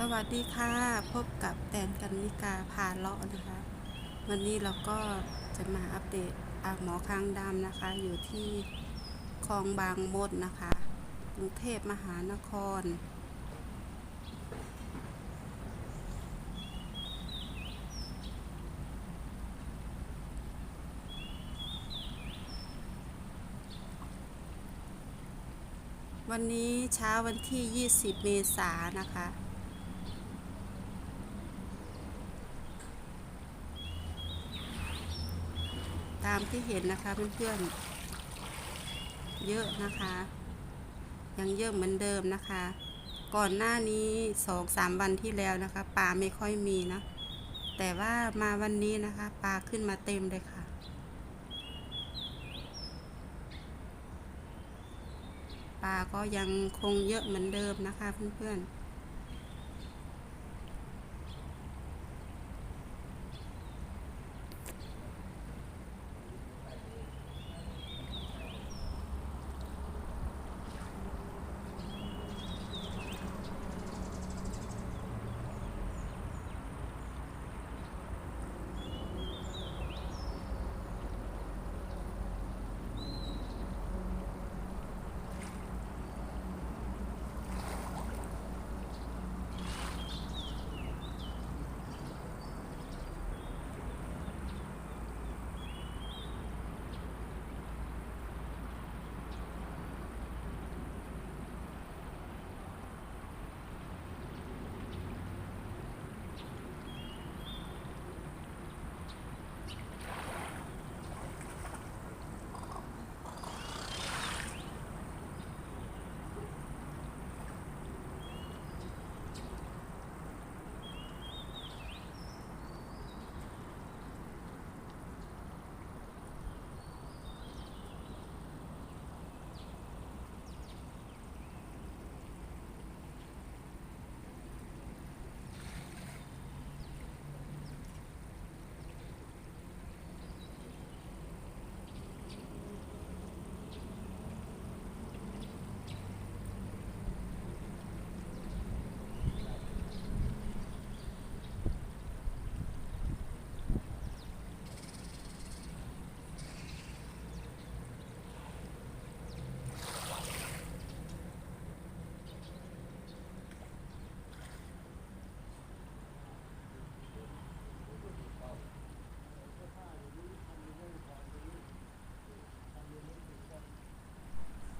สวัสดีค่ะ พบกับแตนกันนิกาพาเลาะนะคะ วันนี้เราก็จะมาอัปเดตอาหมอคางดำนะคะ อยู่ที่คลองบางมดนะคะกรุงเทพมหานคร วันนี้เช้าวันที่ 20 เมษายนนะคะ ตามที่เห็นนะคะเพื่อนๆ เยอะนะคะ ยังเยอะเหมือนเดิมนะคะ ก่อนหน้านี้สองสามวันที่แล้วนะคะปลาไม่ค่อยมีนะ แต่ว่ามาวันนี้นะคะปลาขึ้นมาเต็มเลยค่ะปลาก็ยังคงเยอะเหมือนเดิมนะคะเพื่อนๆ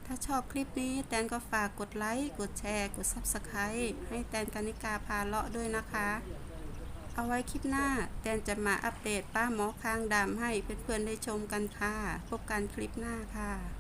ถ้าชอบคลิปนี้แตนก็ฝากกดไลค์ กดแชร์ กด Subscribe ให้แตนกานิกาพาเลาะด้วยนะคะ เอาไว้คลิปหน้าแตนจะมาอัปเดตป้าหมอคางดำให้เพื่อนๆได้ชมกันค่ะ พบกันคลิปหน้าค่ะ